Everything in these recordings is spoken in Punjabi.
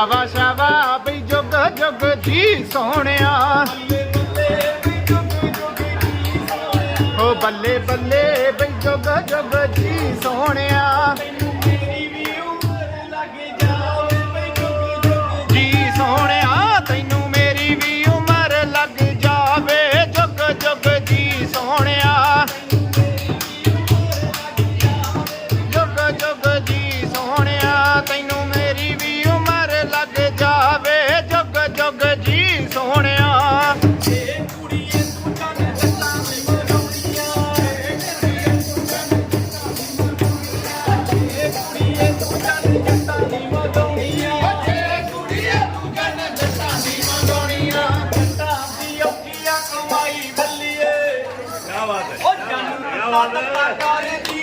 ਸੋਹਣਿਆ ਸ਼ਾਬਾ ਬਈ ਜੁਗ ਜੁਗ ਜੀ ਸੋਹਣਿਆ। ਬੱਲੇ ਬੱਲੇ ਬੱਲੇ ਬੱਲੇ ਬਈ ਜੁਗ ਜੁਗ ਜੀ ਸੋਹਣਿਆ। ਜੰਨ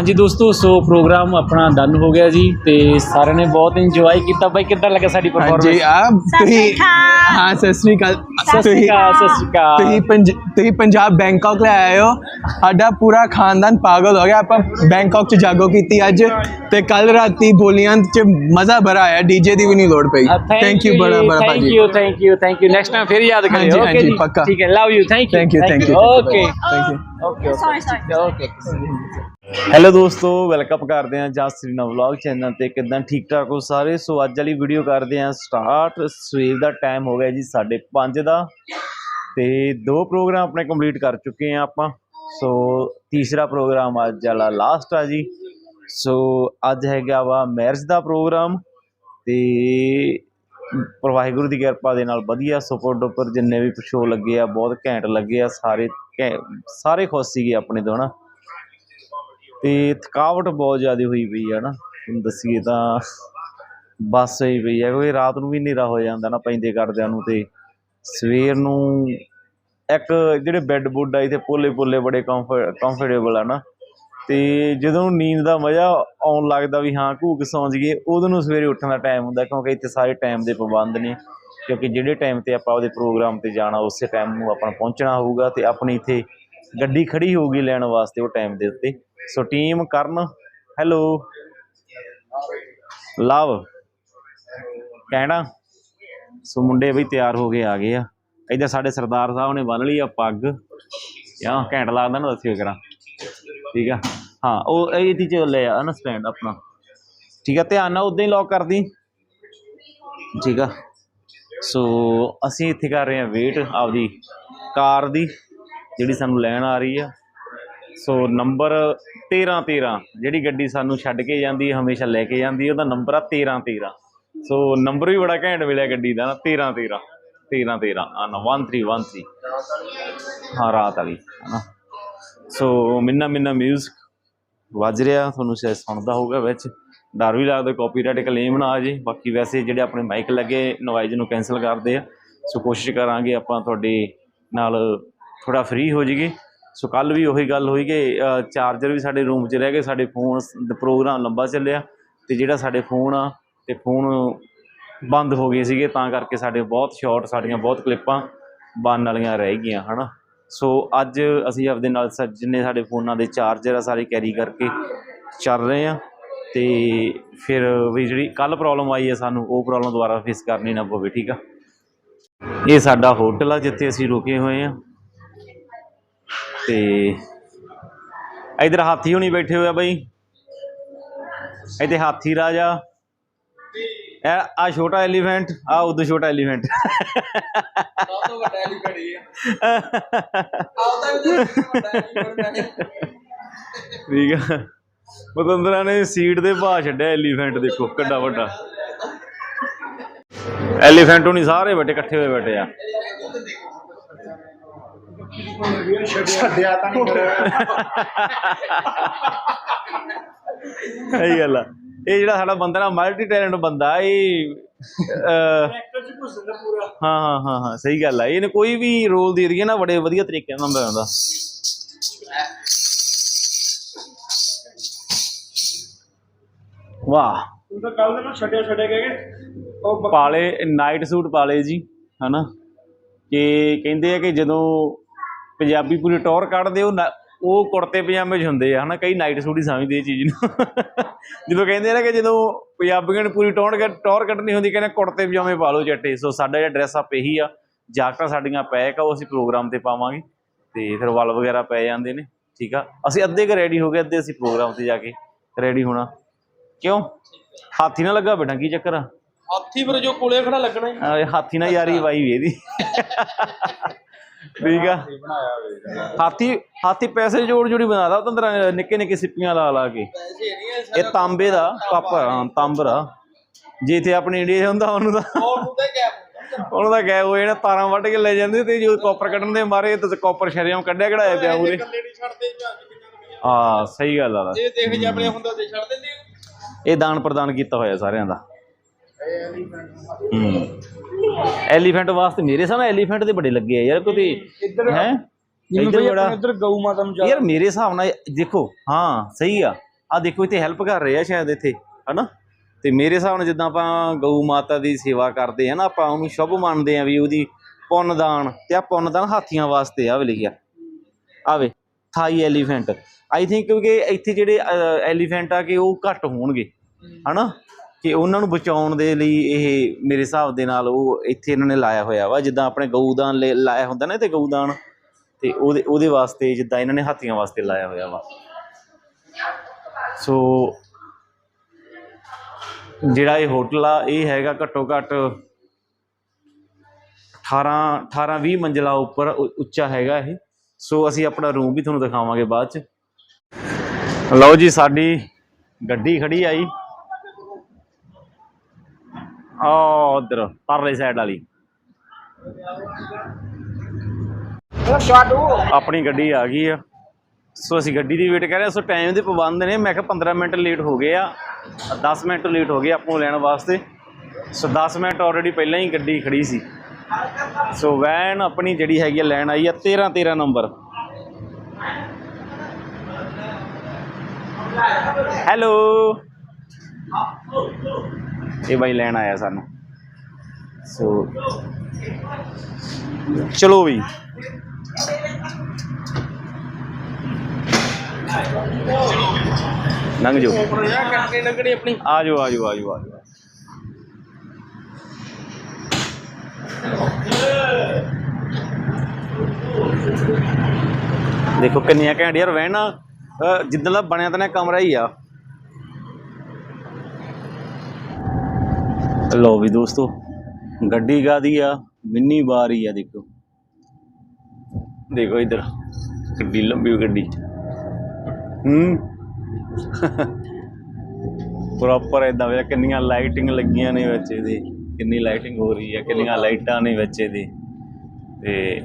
ਹਾਂਜੀ ਦੋਸਤੋ ਸੋ ਪ੍ਰੋਗਰਾਮ ਆਪਣਾ ਡਨ ਹੋ ਗਿਆ ਜੀ ਤੇ ਸਾਰਿਆਂ ਨੇ ਬਹੁਤ ਇੰਜੋਏ ਕੀਤਾ। ਬਾਈ ਕਿੱਦਾਂ ਲੱਗਾ ਸਾਡੀ ਹਾਂਜੀ ਪਰਫਾਰਮੈਂਸ ਆ ਤੁਸੀਂ ਹਾਂ ਸਤਿ ਸ੍ਰੀ ਅਕਾਲ। ਸਤਿ ਸ਼੍ਰੀ ਅਕਾਲ ਸਤਿ ਸ਼੍ਰੀ ਅਕਾਲ। ਤੁਸੀਂ ਪੰਜ ਤੁਸੀਂ ਪੰਜਾਬ ਬੈਂਕਾਕ ਲੈ ਆਏ ਹੋ? ਸਾਡਾ ਪੂਰਾ ਖਾਨਦਾਨ ਪਾਗਲ ਹੋ ਗਿਆ। ਆਪਾਂ ਬੈਂਕਾਕ ਚ ਜਾਗੋ ਕੀਤੀ ਅੱਜ ਤੇ ਕੱਲ ਰਾਤੀ ਬੋਲੀਆਂ ਚ ਮਜ਼ਾ ਬੜਾ ਆਇਆ। ਡੀਜੇ ਦੀ ਵੀ ਨਹੀਂ ਲੋੜ ਪਈ। ਥੈਂਕ ਯੂ ਬੜਾ ਬੜਾ ਥੈਂਕ ਭਾਜੀ। You thank you thank you next time ਫਿਰ ਯਾਦ ਕਰਿਓ। ਓਕੇ ਹਾਂਜੀ, ਜੀ। ਪੱਕਾ। ਠੀਕ ਹੈ love you thank you you, thank you. Okay thank you okay hello ਦੋਸਤੋ ਵੈਲਕਮ ਕਰਦੇ ਹਾਂ ਜਸਰੀ ਨਾ ਵਲੌਗ ਚੈਨਲ ਤੇ। ਕਿਦਾਂ ਠੀਕ ਠਾਕ ਹੋ ਸਾਰੇ? ਸੋ ਅੱਜ ਵਾਲੀ ਵੀਡੀਓ ਕਰਦੇ ਹਾਂ ਸਟਾਰਟ ਸਵੇਰ ਦਾ ਟਾਈਮ ਹੋ ਗਿਆ ਜੀ 5:30 ਦਾ। ਤੇ ਦੋ ਪ੍ਰੋਗਰਾਮ ਆਪਣੇ ਕੰਪਲੀਟ ਕਰ ਚੁੱਕੇ ਆ ਆਪਾਂ। ਸੋ ਤੀਸਰਾ ਪ੍ਰੋਗਰਾਮ ਅੱਜ ਵਾਲਾ ਲਾਸਟ ਆ ਜੀ। ਸੋ ਅੱਜ ਹੈਗਾ ਵਾ ਮੈਰਿਜ ਦਾ ਪ੍ਰੋਗਰਾਮ ਤੇ ਵਾਹਿਗੁਰੂ ਦੀ ਕਿਰਪਾ ਦੇ ਨਾਲ ਵਧੀਆ ਸੁਪਰ ਡੁਪਰ ਜਿੰਨੇ ਵੀ ਸ਼ੋਅ ਲੱਗੇ ਆ, ਬਹੁਤ ਘੈਂਟ ਲੱਗੇ ਆ, ਸਾਰੇ ਘੈਂ- ਸਾਰੇ ਖੁਸ਼ ਸੀਗੇ ਆਪਣੇ ਤੋਂ ਹਨਾ। ਤੇ ਥਕਾਵਟ ਬਹੁਤ ਜ਼ਿਆਦਾ ਹੋਈ ਪਈ ਆ ਨਾ ਤੁਹਾਨੂੰ ਦੱਸੀਏ ਤਾਂ ਬਸ ਹੋਈ ਪਈ ਆ, ਕਿਉਂਕਿ ਰਾਤ ਨੂੰ ਵੀ ਹਨੇਰਾ ਹੋ ਜਾਂਦਾ ਨਾ ਪੈਂਦੇ ਕਰਦਿਆਂ ਨੂੰ ਤੇ ਸਵੇਰ ਨੂੰ ਇੱਕ ਜਿਹੜੇ ਬੈੱਡ ਬੁੱਡ ਆ, ਇੱਥੇ ਪੋਲੇ ਪੋਲੇ ਬੜੇ ਕੰਫਰਟੇਬਲ ਆ ਨਾ। ਅਤੇ ਜਦੋਂ ਨੀਂਦ ਦਾ ਮਜ਼ਾ ਆਉਣ ਲੱਗਦਾ ਵੀ ਹਾਂ, ਘੂਕ ਸੌਂ ਜਾਈਏ, ਉਦੋਂ ਨੂੰ ਸਵੇਰੇ ਉੱਠਣ ਦਾ ਟਾਈਮ ਹੁੰਦਾ, ਕਿਉਂਕਿ ਇੱਥੇ ਸਾਰੇ ਟਾਈਮ ਦੇ ਪਾਬੰਦ ਨੇ। ਕਿਉਂਕਿ ਜਿਹੜੇ ਟਾਈਮ ਤੇ ਆਪਾਂ ਉਹਦੇ ਪ੍ਰੋਗਰਾਮ ਤੇ ਜਾਣਾ, ਉਸੇ ਟਾਈਮ ਨੂੰ ਆਪਣਾ ਪਹੁੰਚਣਾ ਹੋਊਗਾ ਅਤੇ ਆਪਣੀ ਇੱਥੇ ਗੱਡੀ ਖੜੀ ਹੋਊਗੀ ਲੈਣ ਵਾਸਤੇ ਉਹ ਟਾਈਮ ਦੇ ਉੱਤੇ। So team Karan hello love. ਕਹਿਣਾ। ਸੋ ਮੁੰਡੇ ਵੀ ਤਿਆਰ ਹੋ ਕੇ ਆ ਗਏ ਆ। ਇੱਧਰ ਸਾਡੇ ਸਰਦਾਰ ਸਾਹਿਬ ਨੇ ਬੰਨ ਲਈ ਆ ਪੱਗ। ਕਿਆ ਘੈਂਟ ਲੱਗਦਾ ਨਾ ਦੱਸਿਓ ਕਰਾਂ ਠੀਕ ਆ? ਹਾਂ, ਉਹ ਇਹਦੀ ਚ ਲੈ ਆ ਨਾ ਸਟੈਂਡ ਆਪਣਾ। ਠੀਕ ਆ, ਧਿਆਨ ਨਾਲ ਉਦਾਂ ਹੀ ਲੌਕ ਕਰਦੀ। ਠੀਕ ਆ? ਸੋ ਅਸੀਂ ਇੱਥੇ ਕਰ ਰਹੇ ਹਾਂ ਵੇਟ ਆਪਦੀ ਕਾਰ ਦੀ, ਜਿਹੜੀ ਸਾਨੂੰ ਲੈਣ ਆ ਰਹੀ ਆ। ਸੋ ਨੰਬਰ 13 13 ਜਿਹੜੀ ਗੱਡੀ ਸਾਨੂੰ ਛੱਡ ਕੇ ਜਾਂਦੀ ਹਮੇਸ਼ਾ ਲੈ ਕੇ ਜਾਂਦੀ ਉਹਦਾ ਨੰਬਰ ਆ 13 13 ਸੋ ਨੰਬਰ ਵੀ ਬੜਾ ਘੈਂਟ ਮਿਲਿਆ ਗੱਡੀ ਦਾ ਨਾ 13 13 13 13 ਆ ਨਾ 1313 ਹਾਂ, ਰਾਤ ਵਾਲੀ, ਹਨਾ। ਸੋ ਮਿੰਨਾ ਮਿੰਨਾ ਮਿਊਜ਼ਿਕ ਵੱਜ ਰਿਹਾ, ਤੁਹਾਨੂੰ ਸ਼ਾਇਦ ਸੁਣਦਾ ਹੋਊਗਾ ਵਿੱਚ। ਡਰ ਵੀ ਲੱਗਦਾ ਕਾਪੀਰਾਈਟ ਕਲੇਮ ਨਾ ਆ ਜੇ। ਬਾਕੀ ਵੈਸੇ ਜਿਹੜੇ ਆਪਣੇ ਮਾਈਕ ਲੱਗੇ ਨੋਇਜ਼ ਨੂੰ ਕੈਨਸਲ ਕਰਦੇ ਆ। ਸੋ ਕੋਸ਼ਿਸ਼ ਕਰਾਂਗੇ ਆਪਾਂ ਤੁਹਾਡੇ ਨਾਲ ਥੋੜਾ ਫ੍ਰੀ ਹੋ ਜਾਈਏ। ਸੋ ਕੱਲ ਵੀ ਉਹੀ ਗੱਲ ਹੋਈ ਕਿ ਚਾਰਜਰ ਵੀ ਸਾਡੇ ਰੂਮ 'ਚ ਰਹਿ ਗਏ, ਸਾਡੇ ਫੋਨ ਦਾ ਪ੍ਰੋਗਰਾਮ ਲੰਬਾ ਚੱਲਿਆ। ਤੇ ਜਿਹੜਾ ਸਾਡੇ ਫੋਨ ਆ, ਤੇ ਫੋਨ ਬੰਦ ਹੋ ਗਏ ਸੀਗੇ, ਤਾਂ ਕਰਕੇ ਸਾਡੇ ਬਹੁਤ ਸ਼ਾਰਟ ਸਾਡੀਆਂ ਬਹੁਤ ਕਲਿੱਪਾਂ ਬਣਨ ਵਾਲੀਆਂ ਰਹਿ ਗਈਆਂ, ਹਨਾ। ਸੋ ਅੱਜ ਅਸੀਂ ਆਪਦੇ ਨਾਲ ਸ- ਜਿੰਨੇ ਸਾਡੇ ਫੋਨਾਂ ਦੇ ਚਾਰਜਰ ਆ, ਸਾਰੇ ਕੈਰੀ ਕਰਕੇ ਚੱਲ ਰਹੇ ਆ। ਤੇ ਫਿਰ ਵੀ ਜਿਹੜੀ ਕੱਲ ਪ੍ਰੋਬਲਮ ਆਈ ਹੈ ਸਾਨੂੰ, ਉਹ ਪ੍ਰੋਬਲਮ ਦੁਬਾਰਾ ਫੇਸ ਕਰਨੀ ਨਾ ਪਵੇ, ਠੀਕ ਆ? ਇਹ ਸਾਡਾ ਹੋਟਲ ਆ, ਜਿੱਥੇ ਅਸੀਂ ਰੁਕੇ ਹੋਏ ਆ। ਤੇ ਇਧਰ ਹਾਥੀ ਹੁਣੀ ਬੈਠੇ ਹੋਏ ਆ ਬਈ। ਇੱਥੇ ਹਾਥੀ ਰਾਜਾ ਆ ਛੋਟਾ ਐਲੀਫੈਂਟ ਆ ਉਦੋਂ ਛੋਟਾ ਐਲੀਫੈਂਟ ਤੋਂ ਵੱਡਾ ਐਲੀਫੈਂਟ ਹੀ ਆ। ਠੀਕ ਆ। ਪਤੰਦਰਾ ਨੇ ਸੀਟ ਦੇ ਭਾਅ ਛੱਡਿਆ ਐਲੀਫੈਂਟ ਦੇਖੋ ਕਿੱਡਾ ਵੱਡਾ। ਐਲੀਫੈਂਟ ਹੁਣੀ ਸਾਰੇ ਬੈਠੇ ਇਕੱਠੇ ਹੋਏ ਬੈਠੇ ਆ। ਛੱਡਿਆ ਤਾਂ ਨਹੀਂ। ਸਹੀ ਗੱਲ ਆ। ਇਹ ਜਿਹੜਾ ਸਾਡਾ ਬੰਦਾ ਨਾ ਮਲਟੀ ਟੈਲੈਂਟ ਬੰਦਾ ਇਹ ਅਹ, ਹਾਂ ਹਾਂ ਹਾਂ ਹਾਂ ਸਹੀ ਗੱਲ ਆ। ਇਹਨੇ ਕੋਈ ਵੀ ਰੋਲ ਦੇ ਦਈਏ ਨਾ ਬੜੇ ਵਧੀਆ ਤਰੀਕੇ ਨਾਲ ਨਿਭਾਉਂਦਾ ਵਾਹ। ਤੂੰ ਤਾਂ ਕੱਲ ਦੇ ਨੂੰ ਛੱਡਿਆ ਛੱਡਿਆ ਗਏ ਉਹ ਪਾਲੇ ਨਾਈਟ ਸੂਟ ਪਾਲੇ ਜੀ ਹਨਾ? ਕਿ ਕਹਿੰਦੇ ਆ ਕਿ ਜਦੋਂ ਪੰਜਾਬੀ ਪੂਰੀ ਟੌਰ ਕੱਢਦੇ ਉਹ ਉਹ ਕੁੜਤੇ ਪਜਾਮੇ 'ਚ ਹੁੰਦੇ ਆ ਹਨਾ ਕਈ ਨਾਈਟ ਸੂਟ ਹੀ ਸਮਝਦੇ ਇਹ ਚੀਜ਼ ਨੂੰ। ਜਦੋਂ ਕਹਿੰਦੇ ਆ ਨਾ ਕਿ ਜਦੋਂ ਪੰਜਾਬੀਆਂ ਨੇ ਪੂਰੀ ਟੌਰ ਟੌਰ ਕੱਢਣੀ ਹੁੰਦੀ ਕਹਿੰਦੇ ਕੁੜਤੇ ਪਜਾਮੇ ਪਾ ਲਓ ਜੱਟੇ। ਸੋ ਸਾਡਾ ਜਿਹੜਾ ਡਰੈਸ ਅਪ ਇਹੀ ਆ ਜਾਕਟਾਂ ਸਾਡੀਆਂ ਪੈਕ ਆ ਉਹ ਅਸੀਂ ਪ੍ਰੋਗਰਾਮ ਤੇ ਪਾਵਾਂਗੇ। ਤੇ ਫਿਰ ਵੱਲ ਵਗੈਰਾ ਪੈ ਜਾਂਦੇ ਨੇ ਠੀਕ ਆ? ਅਸੀਂ ਅੱਧੇ ਕ ਰੈਡੀ ਹੋ ਗਏ ਅੱਧੇ ਅਸੀਂ ਪ੍ਰੋਗਰਾਮ ਤੇ ਜਾ ਕੇ ਰੈਡੀ ਹੋਣਾ। ਕਿਉਂ? ਹਾਥੀ ਨਾ ਲੱਗਾ ਬੇਟਾ ਕੀ ਚੱਕਰ ਆ? ਹਾਥੀ ਪਰ ਜੋ ਕੋਲੇ ਖੜਾ ਲੱਗਣਾ ਹਾਥੀ ਨਾਲ ਯਾਰੀ ਵਾਈ ਵੀ ਇਹਦੀ। ਠੀਕ ਆ। ਹਾਥੀ ਹਾਥੀ ਪੈਸੇ ਜੋੜ ਜੋੜੀ ਬਣਾਦਾ ਤੰਦਰਾ ਨਿੱਕੇ ਨਿੱਕੇ ਸਿੱਪੀਆਂ ਲਾ ਲਾ ਕੇ। ਇਹ ਤਾਂਬੇ ਦਾ ਕਾਪਰ ਹਾਂ। ਤਾਂਬਰ ਆ ਜੇ ਇੱਥੇ ਆਪਣੇ ਇੰਡੀਆ ਹੁੰਦਾ ਉਹਨੂੰ ਤਾਂ ਉਹਨੂੰ ਤੇ ਗਏ ਹੋਏ ਨੇ ਤਾਰਾਂ ਵੱਢ ਕੇ ਲੈ ਜਾਂਦੇ ਤੇ ਜੋ ਕਾਪਰ ਕੱਢਣ ਦੇ ਮਾਰੇ ਤੇ ਕਾਪਰ ਸ਼ਰਿਆਮ ਕੱਢਿਆ ਕਢਾਇਆ ਪਿਆ ਉਹਦੇ ਹਾਂ ਸਹੀ ਗੱਲ ਆ। ਇਹ ਦੇਖ ਜੇ ਆਪਣੇ ਹੁੰਦਾ ਤੇ ਛੱਡ ਦਿੰਦੇ ਇਹ ਦਾਨ ਪ੍ਰਦਾਨ ਕੀਤਾ ਹੋਇਆ ਸਾਰਿਆਂ ਦਾ। ਹੂੰ। ਐਲੀਫੈਂਟ ਵਾਸਤੇ ਮੇਰੇ ਸਾਹਮਣੇ ਐਲੀਫੈਂਟ ਦੇ ਬੜੇ ਲੱਗੇ ਆ ਯਾਰ ਕੋਈ ਇੱਧਰ ਹੈ? ਇੱਧਰ ਬੜਾ। ਇੱਧਰ ਗਊ ਮਾਤਾ ਨੂੰ ਯਾਰ ਮੇਰੇ ਹਿਸਾਬ ਨਾਲ ਦੇਖੋ ਹਾਂ ਸਹੀ ਆ। ਆ ਦੇਖੋ ਇੱਥੇ ਹੈਲਪ ਕਰ ਰਹੇ ਆ ਸ਼ਾਇਦ ਇੱਥੇ ਹਨਾ? ਤੇ ਮੇਰੇ ਹਿਸਾਬ ਨਾਲ ਜਿੱਦਾਂ ਆਪਾਂ ਗਊ ਮਾਤਾ ਦੀ ਸੇਵਾ ਕਰਦੇ ਆ ਨਾ ਆਪਾਂ ਉਹਨੂੰ ਸ਼ੁਭ ਮੰਨਦੇ ਆ ਵੀ ਉਹਦੀ ਪੁੰਨਦਾਨ ਤੇ ਆ ਪੁੰਨਦਾਨ ਹਾਥੀਆਂ ਵਾਸਤੇ ਆ ਵੇ ਲਿਖਿਆ ਆਵੇ ਥਾਈ ਐਲੀਫੈਂਟ। ਆਈ ਥਿੰਕ ਕਿਉਂਕਿ ਇੱਥੇ ਜਿਹੜੇ ਐਲੀਫੈਂਟ ਆ ਕਿ ਉਹ ਘੱਟ ਹੋਣਗੇ ਹਨਾ? ਕਿ ਉਹਨਾਂ ਨੂੰ ਬਚਾਉਣ ਦੇ ਲਈ ਇਹ ਮੇਰੇ ਹਿਸਾਬ ਦੇ ਨਾਲ ਉਹ ਇੱਥੇ ਇਹਨਾਂ ਨੇ ਲਾਇਆ ਹੋਇਆ ਵਾ, ਜਿੱਦਾਂ ਆਪਣੇ ਗਊਦਾਨ ਲਈ ਲਾਇਆ ਹੁੰਦਾ ਨਾ ਇੱਥੇ ਗਊਦਾਨ ਅਤੇ ਉਹਦੇ ਉਹਦੇ ਵਾਸਤੇ ਜਿੱਦਾਂ ਇਹਨਾਂ ਨੇ ਹਾਥੀਆਂ ਵਾਸਤੇ ਲਾਇਆ ਹੋਇਆ ਵਾ। ਸੋ ਜਿਹੜਾ ਇਹ ਹੋਟਲ ਆ, ਇਹ ਹੈਗਾ ਘੱਟੋ ਘੱਟ 18 18 20 ਮੰਜ਼ਲਾ ਉੱਪਰ ਉੱਚਾ ਹੈਗਾ ਇਹ। ਸੋ ਅਸੀਂ ਆਪਣਾ ਰੂਮ ਵੀ ਤੁਹਾਨੂੰ ਦਿਖਾਵਾਂਗੇ ਬਾਅਦ ਚ। ਲਓ ਜੀ, ਸਾਡੀ ਗੱਡੀ ਖੜੀ ਆਈ। ਆ ਉਧਰ ਪਰਲੇ ਸਾਈਡ ਵਾਲੀ। ਆਪਣੀ ਗੱਡੀ ਆ ਗਈ ਆ। ਸੋ ਅਸੀਂ ਗੱਡੀ ਦੀ ਵੇਟ ਕਰ ਰਹੇ ਹਾਂ ਸੋ ਟਾਈਮ ਦੇ ਪਾਬੰਦ ਨੇ। ਮੈਂ ਕਿਹਾ 15 ਮਿੰਟ ਲੇਟ ਹੋ ਗਏ ਆ। 10 ਮਿੰਟ ਲੇਟ ਹੋ ਗਏ ਆਪਾਂ ਨੂੰ ਲੈਣ ਵਾਸਤੇ। ਸੋ 10 ਮਿੰਟ ਆਲਰੇਡੀ ਪਹਿਲਾਂ ਹੀ ਗੱਡੀ ਖੜੀ ਸੀ। ਸੋ ਵੈਨ ਆਪਣੀ ਜਿਹੜੀ ਹੈਗੀ ਲੈਣ ਆਈ ਆ 13 13 ਨੰਬਰ। ਹੈਲੋ ਇਹ ਬਾਈ ਲੈਣ ਆਇਆ ਸਾਨੂੰ। ਸੋ ਚਲੋ ਵੀ ਲੰਘ ਜਾਓ। ਆ ਜਾਓ ਆ ਜਾਓ ਆ ਜਾਓ ਆ ਜਾਓ ਦੇਖੋ ਕਿੰਨੀਆਂ ਘੈਂਟ ਯਾਰ ਵਹਿਣਾ। ਜਿੱਦਾਂ ਦਾ ਬਣਿਆ ਤਾਂ ਕਮਰਾ ਹੀ ਆ। ਲੋ ਵੀ ਦੋਸਤੋ ਗੱਡੀ ਗਾਦੀ ਆ? ਮਿੰਨੀ ਬਾਰ ਹੀ ਆ ਦੇਖੋ। ਦੇਖੋ ਇਧਰ ਕਿੱਡੀ ਲੰਬੀ ਗੱਡੀ। ਹੂੰ। ਪ੍ਰੋਪਰ ਇਦਾਂ ਵੇ ਕਿੰਨੀਆਂ ਲਾਈਟਿੰਗ ਲੱਗੀਆਂ ਨੇ ਵਿੱਚ ਇਹਦੇ। ਕਿੰਨੀ ਲਾਈਟਿੰਗ ਹੋ ਰਹੀ ਹੈ ਕਿੰਨੀਆਂ ਲਾਈਟਾਂ ਨੇ ਵਿੱਚ ਇਹਦੇ। ਤੇ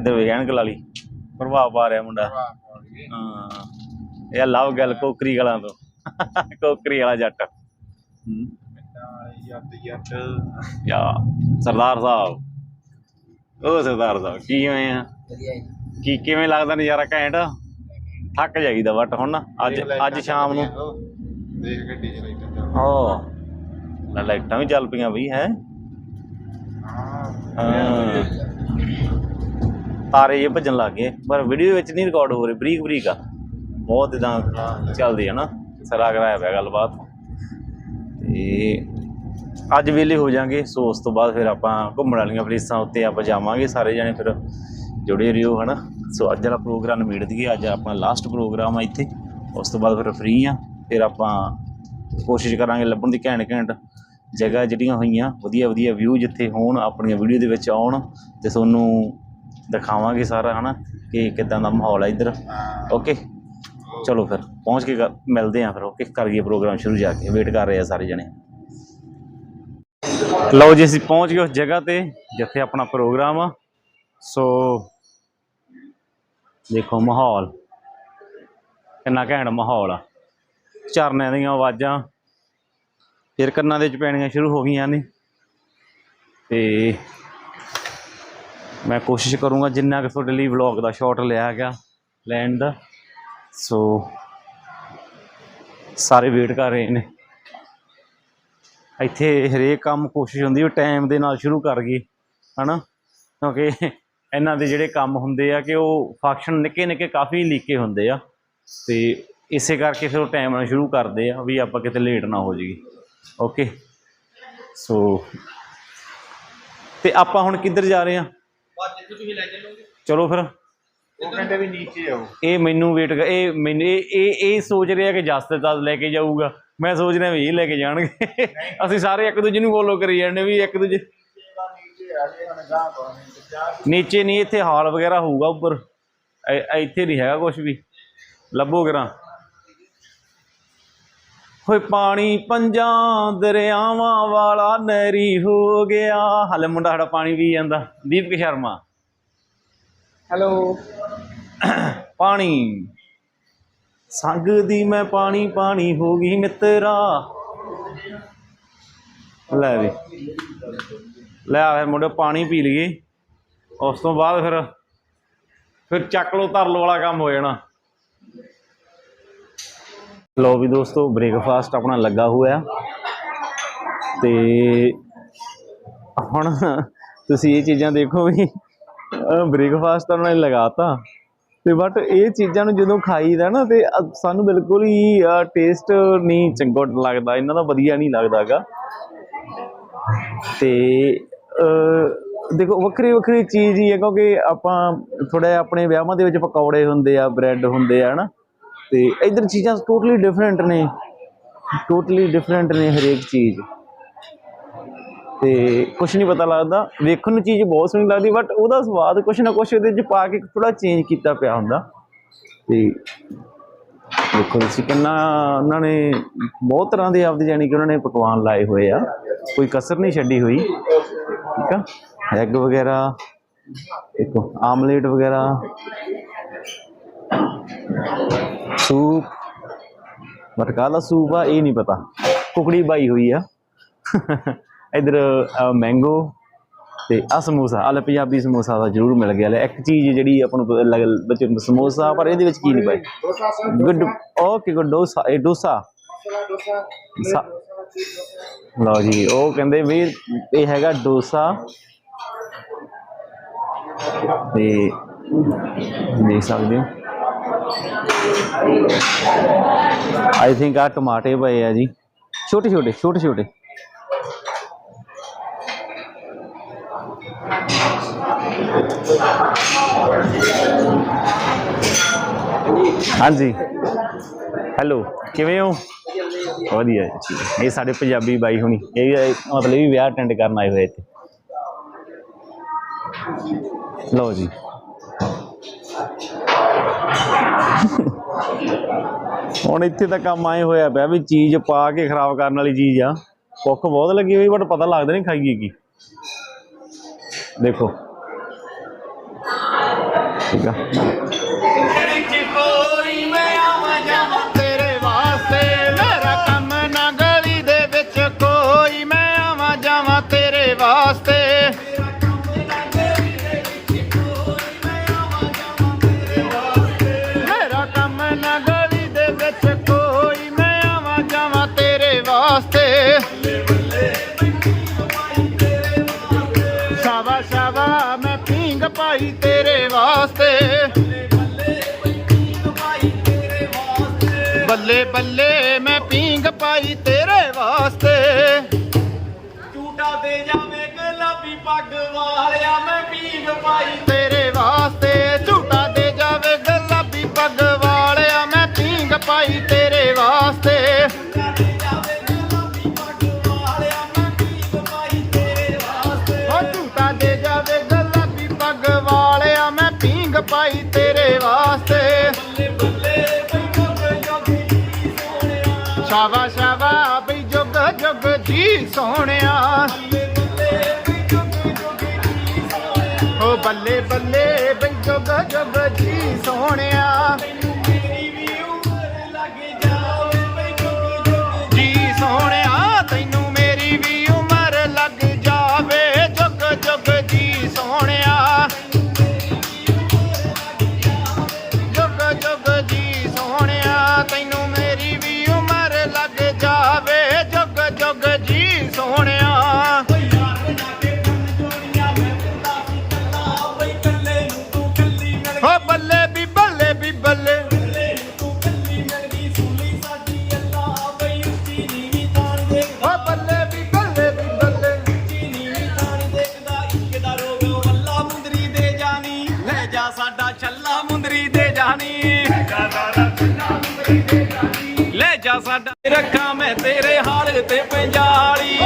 ਇਧਰ ਵੇ ਐਨਕ ਲਾ ਲਈ। ਪ੍ਰਭਾਵ ਪਾ ਰਿਹਾ ਮੁੰਡਾ। ਹਾਂ। ਇਹ ਲਵ ਗੱਲ ਕੋਕਰੀ ਗਲਾਂ ਤੋਂ। ਕੋਕਰੀ ਵਾਲਾ ਜੱਟ। ਯਾ ਸਰਦਾਰ ਸਾਹਿਬ। ਉਹ ਸਰਦਾਰ ਸਾਹਿਬ ਕੀ ਹੋਏ ਆ? ਕੀ ਕਿਵੇਂ ਲੱਗਦਾ ਨਜ਼ਾਰਾ ਘੈਂਟ? ਥੱਕ ਜਾਈਦਾ ਬਟ ਹੁਣ ਅੱਜ ਅੱਜ ਸ਼ਾਮ ਨੂੰ। ਦੇਖ ਗੱਡੀ ਚ ਲਾਈਟਾਂ ਓ ਲੈ ਲਾਈਟਾਂ ਵੀ ਚੱਲ ਪਈਆਂ ਬਈ ਹੈ? ਹਾਂ ਤਾਰੇ ਇਹ ਭੱਜਣ ਲੱਗ ਗਏ ਪਰ ਵੀਡੀਓ ਵਿੱਚ ਨਹੀਂ ਰਿਕਾਰਡ ਹੋ ਰਹੀ ਬਰੀਕ ਬਰੀਕ ਆ। ਬਹੁਤ ਇਦਾਂ ਚੱਲਦੀ ਹੈ ਨਾ ਸਰਾ ਕਰਾਇਆ ਪਿਆ ਗੱਲਬਾਤ। ਤੇ ਅੱਜ ਵੇਲੇ ਹੋ ਜਾਾਂਗੇ, ਸੋ ਉਸ ਤੋਂ ਬਾਅਦ ਫਿਰ ਆਪਾਂ ਘੁੰਮਣ ਵਾਲੀਆਂ ਪਲੇਸਾਂ ਉੱਤੇ ਆਪਾਂ ਜਾਵਾਂਗੇ ਸਾਰੇ ਜਣੇ ਫਿਰ ਜੁੜੇ ਰਹੋ ਹਨਾ? ਸੋ ਅੱਜ ਵਾਲਾ ਪ੍ਰੋਗਰਾਮ ਨਿਬੇੜ ਦਈਏ, ਅੱਜ ਆਪਣਾ ਲਾਸਟ ਪ੍ਰੋਗਰਾਮ ਆ ਇੱਥੇ। ਉਸ ਤੋਂ ਬਾਅਦ ਫਿਰ ਫ੍ਰੀ ਆ, ਫਿਰ ਆਪਾਂ ਕੋਸ਼ਿਸ਼ ਕਰਾਂਗੇ ਲੱਭਣ ਦੀ ਘੈਂਟ ਘੈਂਟ ਜਗ੍ਹਾ ਜਿਹੜੀਆਂ ਹੋਈਆਂ, ਵਧੀਆ ਵਧੀਆ ਵਿਊ ਜਿੱਥੇ ਹੋਣ, ਆਪਣੀਆਂ ਵੀਡੀਓ ਦੇ ਵਿੱਚ ਆਉਣ ਤੇ ਤੁਹਾਨੂੰ ਦਿਖਾਵਾਂਗੇ ਸਾਰਾ, ਹਨਾ? ਕਿ ਕਿਦਾਂ ਦਾ ਮਾਹੌਲ ਹੈ ਇੱਧਰ। ਓਕੇ ਚਲੋ ਫਿਰ, ਪਹੁੰਚ ਕੇ ਗ- ਮਿਲਦੇ ਆਂ ਫਿਰ, ਓਕੇ ਕਰੀਏ ਪ੍ਰੋਗਰਾਮ ਸ਼ੁਰੂ ਜਾ ਕੇ ਵੇਟ ਕਰ ਰਹੇ ਆ ਸਾਰੇ ਜਣੇ। ਲਓ ਜੀ, ਅਸੀਂ ਪਹੁੰਚ ਗਏ ਉਸ ਜਗ੍ਹਾ ਤੇ, ਜਿੱਥੇ ਆਪਣਾ ਪ੍ਰੋਗਰਾਮ ਆ। ਸੋ, ਦੇਖੋ ਮਾਹੌਲ, ਕਿੰਨਾ ਘੈਂਟ ਮਾਹੌਲ ਆ। ਝਰਨਿਆਂ ਦੀਆਂ ਆਵਾਜ਼ਾਂ, ਫਿਰ ਕੰਨਾਂ ਦੇ ਵਿੱਚ ਪੈਣੀਆਂ ਸ਼ੁਰੂ ਹੋ ਗਈਆਂ ਨੇ। ਤੇ ਮੈਂ ਕੋਸ਼ਿਸ਼ ਕਰੂੰਗਾ ਜਿੰਨਾ ਕਿ ਤੁਹਾਡੇ ਲਈ ਵਲੌਗ ਦਾ ਸ਼ਾਟ ਲਿਆ ਗਿਆ, ਲੈਣ ਦਾ। ਸੋ ਸਾਰੇ ਵੇਟ ਕਰ ਰਹੇ ਨੇ। ਇੱਥੇ ਹਰੇਕ ਕੰਮ ਕੋਸ਼ਿਸ਼ ਹੁੰਦੀ ਹੈ ਟਾਈਮ ਦੇ ਨਾਲ ਸ਼ੁਰੂ ਕਰ ਗਈ ਹਨਾ? ਕਿਉਂਕਿ ਇਹਨਾਂ ਦੇ ਜਿਹੜੇ ਕੰਮ ਹੁੰਦੇ ਆ ਕਿ ਉਹ ਫੰਕਸ਼ਨ ਨਿੱਕੇ ਨਿੱਕੇ ਕਾਫੀ ਲੀਕੇ ਹੁੰਦੇ ਆ। ਤੇ ਇਸੇ ਕਰਕੇ ਫਿਰ ਉਹ ਟਾਈਮ ਨਾਲ ਸ਼ੁਰੂ ਕਰਦੇ ਆ ਵੀ ਆਪਾਂ ਕਿਤੇ ਲੇਟ ਨਾ ਹੋ ਜਾਈਏ। ਓਕੇ ਸੋ ਤੇ ਆਪਾਂ ਹੁਣ ਕਿੱਧਰ ਜਾ ਰਹੇ ਆ? ਚਲੋ ਫਿਰ। ਉਹ ਕਹਿੰਦੇ ਵੀ ਨੀਚੇ ਆਓ। ਇਹ ਮੈਨੂੰ ਵੇਟ ਇਹ ਮੈਨੂੰ, ਇਹ ਇਹ ਇਹ ਸੋਚ ਰਿਹਾ ਕਿ ਜਸਤ ਤਦ ਲੈ ਕੇ ਜਾਊਗਾ। ਮੈਂ ਸੋਚ ਰਿਹਾ ਵੀ ਇਹ ਲੈ ਕੇ ਜਾਣਗੇ। ਅਸੀਂ ਸਾਰੇ ਇੱਕ ਦੂਜੇ ਨੂੰ ਫੋਲੋ ਕਰੀ ਜਾਂਦੇ ਵੀ ਇੱਕ ਦੂਜੇ ਨੀਚੇ ਨਹੀਂ, ਇੱਥੇ ਹਾਲ ਵਗੈਰਾ ਹੋਊਗਾ ਉੱਪਰ। ਇੱਥੇ ਨਹੀਂ ਹੈਗਾ ਕੁਝ ਵੀ। ਲੱਭੋ ਕਰਾਂ। ਹੋਏ ਪਾਣੀ ਪੰਜਾਂ ਦਰਿਆਵਾਂ ਵਾਲਾ ਨਹਿਰੀ ਹੋ ਗਿਆ। ਹਲੇ ਮੁੰਡਾ ਸਾਡਾ ਪਾਣੀ ਪੀ ਜਾਂਦਾ। ਦੀਪਕ ਸ਼ਰਮਾ। ਹੈਲੋ। ਪਾਣੀ। ਸੰਗ ਦੀ ਮੈਂ ਪਾਣੀ ਪਾਣੀ ਹੋ ਗਈ ਮਿੱਤਰਾ। ਲੈ ਵੀ। ਲੈ ਆ ਮੁੰਡੇ ਪਾਣੀ ਪੀ ਲਈਏ। ਉਸ ਤੋਂ ਬਾਅਦ ਫਿਰ ਫਿਰ ਚੱਕ ਲੋ ਧਰ ਲੋ ਵਾਲਾ ਕੰਮ ਹੋ ਜਾਣਾ। ਲੋ ਵੀ ਦੋਸਤੋ ਬ੍ਰੇਕਫਾਸਟ ਆਪਣਾ ਲੱਗਾ ਹੋਇਆ। ਤੇ ਹੁਣ ਤੁਸੀਂ ਇਹ ਚੀਜ਼ਾਂ ਦੇਖੋ ਵੀ ਬ੍ਰੇਕਫਾਸਟ ਤਾਂ ਉਹਨਾਂ ਨੇ ਲਗਾਤਾ। ਤੇ ਬਟ ਇਹ ਚੀਜ਼ਾਂ ਨੂੰ ਜਦੋਂ ਖਾਈਦਾ ਨਾ ਤੇ ਸਾਨੂੰ ਬਿਲਕੁਲ ਹੀ ਟੇਸਟ ਨਹੀਂ ਚੰਗਾ ਲੱਗਦਾ ਇਹਨਾਂ ਦਾ ਵਧੀਆ ਨਹੀਂ ਲੱਗਦਾਗਾ ਤੇ ਦੇਖੋ, ਵੱਖਰੀ ਵੱਖਰੀ ਚੀਜ਼ ਹੀ ਹੈ ਕਿਉਂਕਿ ਆਪਾਂ ਥੋੜਾ ਆਪਣੇ ਵਿਆਹਾਂ ਦੇ ਵਿੱਚ ਪਕੌੜੇ ਹੁੰਦੇ ਆ ਬ੍ਰੈਡ ਹੁੰਦੇ ਆ, ਹਨਾ। ਤੇ ਇਧਰ ਚੀਜ਼ਾਂ ਟੋਟਲੀ ਡਿਫਰੈਂਟ ਨੇ। ਟੋਟਲੀ ਡਿਫਰੈਂਟ ਨੇ ਹਰੇਕ ਚੀਜ਼। ਤੇ ਕੁਝ ਨਹੀਂ ਪਤਾ ਲੱਗਦਾ। ਵੇਖਣ ਨੂੰ ਚੀਜ਼ ਬਹੁਤ ਸੋਹਣੀ ਲੱਗਦੀ ਬਟ ਉਹਦਾ ਸਵਾਦ ਕੁਝ ਨਾ ਕੁਝ ਉਹਦੇ 'ਚ ਪਾ ਕੇ ਥੋੜਾ ਚੇਂਜ ਕੀਤਾ ਪਿਆ ਹੁੰਦਾ। ਤੇ ਦੇਖੋ ਤੁਸੀਂ ਕਿੰਨਾ ਉਹਨਾਂ ਨੇ ਬਹੁਤ ਤਰ੍ਹਾਂ ਦੇ ਆਪਦੇ ਜਾਨੀ ਕਿ ਉਹਨਾਂ ਨੇ ਪਕਵਾਨ ਲਾਏ ਹੋਏ ਆ। ਕੋਈ ਕਸਰ ਨਹੀਂ ਛੱਡੀ ਹੋਈ। ਠੀਕ ਆ? ਐਗ ਵਗੈਰਾ, ਦੇਖੋ ਆਮਲੇਟ ਵਗੈਰਾ ਸੂਪ ਮਟਕਾ ਦਾ ਸੂਪ ਆ, ਇਹ ਨਹੀਂ ਪਤਾ। ਕੁਕੜੀ ਬਾਈ ਹੋਈ ਆ। ਇਧਰ ਮੈਂਗੋ ਤੇ ਆ ਸਮੋਸਾ ਆਲੇ ਪੰਜਾਬੀ ਸਮੋਸਾ ਦਾ ਜ਼ਰੂਰ ਮਿਲ ਗਿਆ ਲੈ। ਇੱਕ ਚੀਜ਼ ਜਿਹੜੀ ਆਪਾਂ ਨੂੰ ਪਤਾ ਲੱਗ- ਵਿੱਚ ਸਮੋਸਾ, ਪਰ ਇਹਦੇ ਵਿੱਚ ਕੀ ਨਹੀਂ ਪਾਈ ਗੁੱਡ, ਓਕੇ, ਗੁੱਡ, ਡੋਸਾ, ਇਹ ਡੋਸਾ। ਲਓ ਜੀ, ਉਹ ਕਹਿੰਦੇ ਵੀ ਇਹ ਹੈਗਾ ਡੋਸਾ। ਤੇ ਦੇਖ ਸਕਦੇ ਹੋ। ਆਈ ਥਿੰਕ ਆ ਟਮਾਟੇ ਪਏ ਆ ਜੀ। ਛੋਟੇ ਛੋਟੇ ਛੋਟੇ ਛੋਟੇ ਹਾਂਜੀ। ਹੈਲੋ ਕਿਵੇਂ ਹੋ? ਵਧੀਆ ਜੀ ਇਹ ਸਾਡੇ ਪੰਜਾਬੀ ਬਾਈ ਹੁਣੀ, ਇਹ ਮਤਲਬ ਵੀ ਵਿਆਹ ਅਟੈਂਡ ਕਰਨ ਆਏ ਹੋਏ ਇੱਥੇ। ਲਓ ਜੀ। ਹੁਣ ਇੱਥੇ ਤਾਂ ਕੰਮ ਆਏ ਹੋਇਆ ਪਿਆ ਵੀ ਚੀਜ਼ ਪਾ ਕੇ ਖਰਾਬ ਕਰਨ ਵਾਲੀ ਚੀਜ਼ ਆ। ਭੁੱਖ ਬਹੁਤ ਲੱਗੀ ਹੋਈ ਬਟ ਪਤਾ ਲੱਗਦਾ ਨਹੀਂ ਖਾਈਏ ਕੀ। ਦੇਖੋ। ਠੀਕ ਆ। ਪੱਗ ਵਾਲਿਆ ਤੇਰੇ ਵਾਸਤੇ। ਝੂਟਾ ਦੇ ਜਾਵੇ ਗੁਲਾਬੀ ਪੱਗ ਵਾਲਿਆ, ਮੈਂ ਪੀਂਗ ਪਾਈ ਤੇਰੇ ਵਾਸਤੇ। ਪਾਈ ਤੇਰੇ ਵਾਸਤੇ। ਬੱਲੇ ਬੱਲੇ ਬਈ ਜੁਗ ਜੁਗ ਜੀ ਸੋਹਣਿਆ। ਸ਼ਾਬਾਸ਼ ਸ਼ਾਬਾਸ਼ ਬਈ ਜੁਗ ਜੁਗ ਜੀ ਸੋਹਣਿਆ। ਬੱਲੇ ਬੱਲੇ ਬੈਠੋ ਗਜਬ ਜੀ ਸੋਹਣਿਆ। ਲੈ ਜਾ ਸਾਡਾ। ਰੱਖਾਂ ਮੈਂ ਤੇਰੇ ਹਾਲ ਤੇ ਪੰਜਾਲੀ।